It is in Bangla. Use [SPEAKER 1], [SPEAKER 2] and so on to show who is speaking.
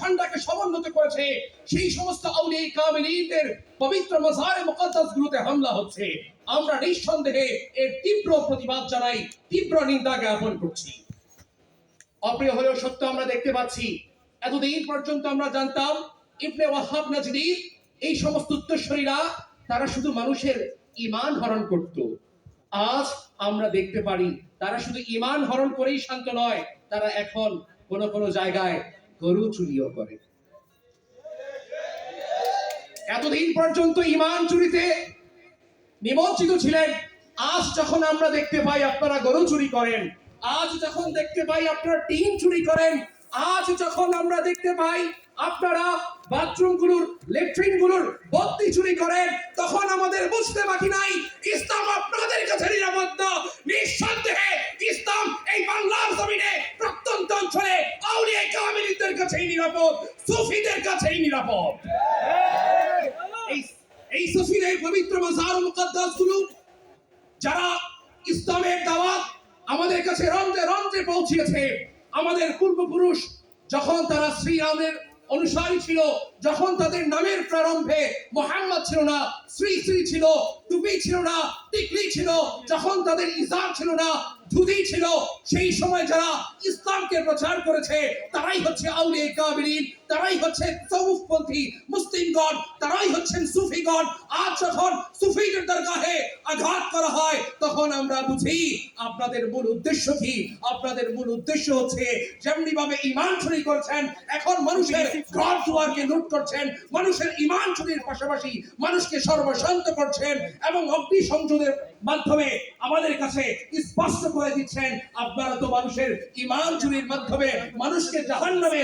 [SPEAKER 1] ঝান্ডাকে সমুন্নত করেছে। সেই সমস্ত আউলিয়া কামিলিনদের পবিত্র মাজারে মুকদ্দাস হামলা হচ্ছে। আমরা নিঃসন্দেহে এর তীব্র প্রতিবাদ জানাই, তীব্র নিন্দা জ্ঞাপন করছি। অপ্রিয় হলেও সত্য আমরা দেখতে পাচ্ছি, এতদিন পর্যন্ত আমরা জানতাম, ইবনে ওয়াহাব এই সমস্ত উত্তরসূরীরা, তারা শুধু মানুষের ইমান হরণ করত। আজ আমরা দেখতে পারি, তারা শুধু ইমান হরণ করেই শান্ত নয়, তারা এখন কোন কোন জায়গায় গরু চুরিও করে। এতদিন পর্যন্ত ঈমান চুরিতে নিমজ্জিত ছিলেন। আজ যখন আমরা দেখতে পাই আপনারা গরু চুরি করেন, আজ যখন দেখতে পাই আপনারা টিন চুরি করেন, আজ যখন আমরা দেখতে পাই আপনারা বাথরুমগুলোর লেট্রিনগুলোর বত্তি চুরি করেন, তখন আমাদের বুঝতে বাকি নাই, ইসলাম আপনাদের কাছে নিরাপদ না। নিঃসন্দেহে ইসলাম এই বাংলার জমিনে প্রত্যন্ত অঞ্চলে আউলিয়া কামিনীদের কাছেই নিরাপদ, সুফিদের কাছেই নিরাপদ। এই সুফিদের পবিত্র মাজার মুকদ্দাসগুলো, যারা ইসলামের দাওয়াত আমাদের কাছে রন্ধ্রে রন্ধ্রে পৌঁছেছে আমাদের পূর্বপুরুষ যখন তারা শ্রীরামের অনুসারী ছিল, যখন তাদের নামের প্রারম্ভে মোহাম্মদ ছিল না শ্রী শ্রী ছিল, টুপি ছিল না টিকলি ছিল, যখন তাদের ইজার ছিল না, ধুতি ছিল, সেই সময় যারা ইসলামকে প্রচার করেছে, তারাই হচ্ছে আউলিয়া কাবিরিন তারাই হচ্ছে তৌফপন্থী মুসলিমগণ, তারাই হচ্ছেন সুফিগণ আজ যখন সুফিদের দরগাহে আঘাত করা হয়, তখন আমরা বুঝি আপনাদের মূল উদ্দেশ্য কি? আপনাদের মূল উদ্দেশ্য হচ্ছে যেমনি ভাবে ইমান চুরি করছেন, এখন মানুষের ঘর দুয়ারকে লুট করছেন, মানুষের ইমান চুরির পাশাপাশি মানুষকে সর্বশান্ত করছেন এবং অগ্নি সংযোগের মাধ্যমে আমাদের কাছে স্পষ্ট করে দিচ্ছেন, আপনারা তো মানুষের ইমান চুরির মাধ্যমে মানুষকে জাহান্নামে